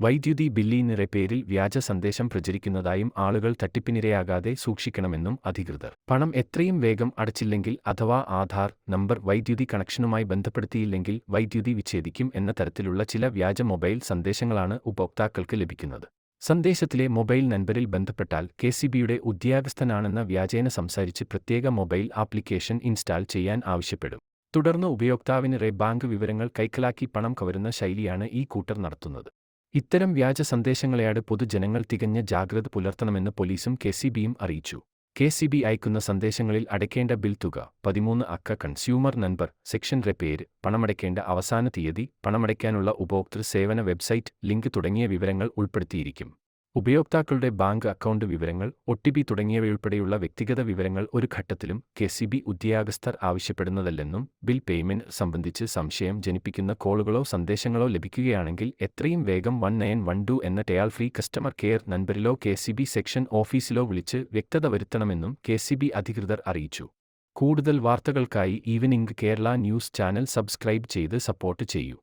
വൈദ്യുതി ബില്ലിനിറെ പേരിൽ വ്യാജ സന്ദേശം പ്രചരിക്കുന്നതായും ആളുകൾ തട്ടിപ്പിനിരയാകാതെ സൂക്ഷിക്കണമെന്നും അധികൃതർ. പണം എത്രയും വേഗം അടച്ചില്ലെങ്കിൽ അഥവാ ആധാർ നമ്പർ വൈദ്യുതി കണക്ഷനുമായി ബന്ധപ്പെടുത്തിയില്ലെങ്കിൽ വൈദ്യുതി വിച്ഛേദിക്കും എന്ന തരത്തിലുള്ള ചില വ്യാജ മൊബൈൽ സന്ദേശങ്ങളാണ് ഉപഭോക്താക്കൾക്ക് ലഭിക്കുന്നത്. സന്ദേശത്തിലെ മൊബൈൽ നമ്പറിൽ ബന്ധപ്പെട്ടാൽ കെ സി ബിയുടെ ഉദ്യോഗസ്ഥനാണെന്ന വ്യാജേന സംസാരിച്ച് പ്രത്യേക മൊബൈൽ ആപ്ലിക്കേഷൻ ഇൻസ്റ്റാൾ ചെയ്യാൻ ആവശ്യപ്പെടും. തുടർന്ന് ഉപയോക്താവിനിറെ ബാങ്ക് വിവരങ്ങൾ കൈക്കലാക്കി പണം കവരുന്ന ശൈലിയാണ് ഈ കൂട്ടർ നടത്തുന്നത്. ഇത്തരം വ്യാജ സന്ദേശങ്ങളെയാട് പൊതുജനങ്ങൾ തികഞ്ഞ ജാഗ്രത പുലർത്തണമെന്ന് പോലീസും കെ സി ബിയും അറിയിച്ചു. കെ സി ബി അയക്കുന്ന സന്ദേശങ്ങളിൽ അടയ്ക്കേണ്ട ബിൽ തുക പതിമൂന്ന് അക്ക കൺസ്യൂമർ നമ്പർ സെക്ഷൻ പേര് പണമടയ്ക്കേണ്ട അവസാന തീയതി പണമടയ്ക്കാനുള്ള ഉപഭോക്തൃ സേവന വെബ്സൈറ്റ് ലിങ്ക് തുടങ്ങിയ വിവരങ്ങൾ ഉൾപ്പെടുത്തിയിരിക്കും. ഉപയോക്താക്കളുടെ ബാങ്ക് അക്കൗണ്ട് വിവരങ്ങൾ ഒ ടി പി തുടങ്ങിയവയുൾപ്പെടെയുള്ള വ്യക്തിഗത വിവരങ്ങൾ ഒരു ഘട്ടത്തിലും കെ സി ബി ഉദ്യോഗസ്ഥർ ആവശ്യപ്പെടുന്നതല്ലെന്നും ബിൽ പേയ്മെന്റ് സംബന്ധിച്ച് സംശയം ജനിപ്പിക്കുന്ന കോളുകളോ സന്ദേശങ്ങളോ ലഭിക്കുകയാണെങ്കിൽ എത്രയും വേഗം വൺ നയൻ വൺ ടു എന്ന ടയാൽ ഫ്രീ കസ്റ്റമർ കെയർ നമ്പറിലോ കെ സി ബി സെക്ഷൻ ഓഫീസിലോ വിളിച്ച് വ്യക്തത വരുത്തണമെന്നും കെ സി ബി അധികൃതർ അറിയിച്ചു. കൂടുതൽ വാർത്തകൾക്കായി evening Kerala news channel subscribe ചെയ്ത് സപ്പോർട്ട് ചെയ്യൂ.